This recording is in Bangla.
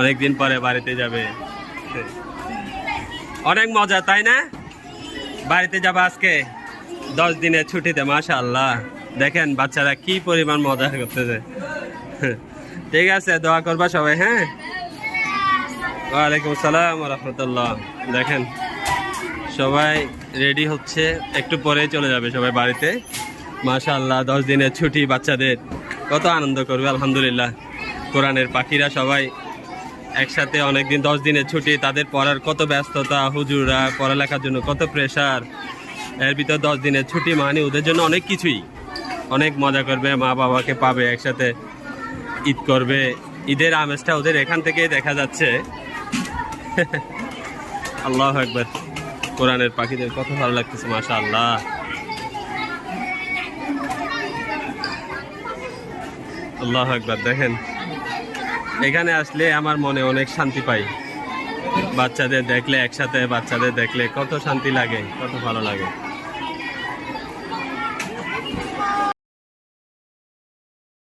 অনেকদিন পরে বাড়িতে যাবে। অনেক মজা, তাই না? বাড়িতে যাবে আজকে? দশ দিনের ছুটিতে মাশা আল্লাহ দেখেন বাচ্চারা কি পরিমাণ মজা করতেছে। ঠিক আছে, দোয়া করবা সবাই হ্যাঁ? ওয়ালাইকুম আসসালাম রহমতুল্লাহ। দেখেন, সবাই রেডি হচ্ছে, একটু পরেই চলে যাবে সবাই বাড়িতে। মাশা আল্লাহ দশ দিনের ছুটি বাচ্চাদের। কত আনন্দ করবে, আলহামদুলিল্লাহ। কোরআনের পাখিরা সবাই একসাথে অনেকদিন, দশ দিনের ছুটি, তাদের পড়ার কত ব্যস্ততা হুজুরা পড়ালেখার জন্য কত প্রেশার এর ভিতর দশ দিনের ছুটি মানে ওদের জন্য অনেক কিছুই। অনেক মজা করবে, মা বাবাকে পাবে, একসাথে ঈদ করবে। ঈদের আমেজটা ওদের এখান থেকেই দেখা যাচ্ছে। আল্লাহ একবার কোরআনের পাখিদের কত ভালো লাগতেছে মাশা আল্লাহ আল্লাহ একবার দেখেন। এখানে আসলে আমার মনে অনেক শান্তি পাই। বাচ্চাদের দেখলে, একসাথে বাচ্চাদের দেখলে কত শান্তি লাগে, কত ভালো লাগে।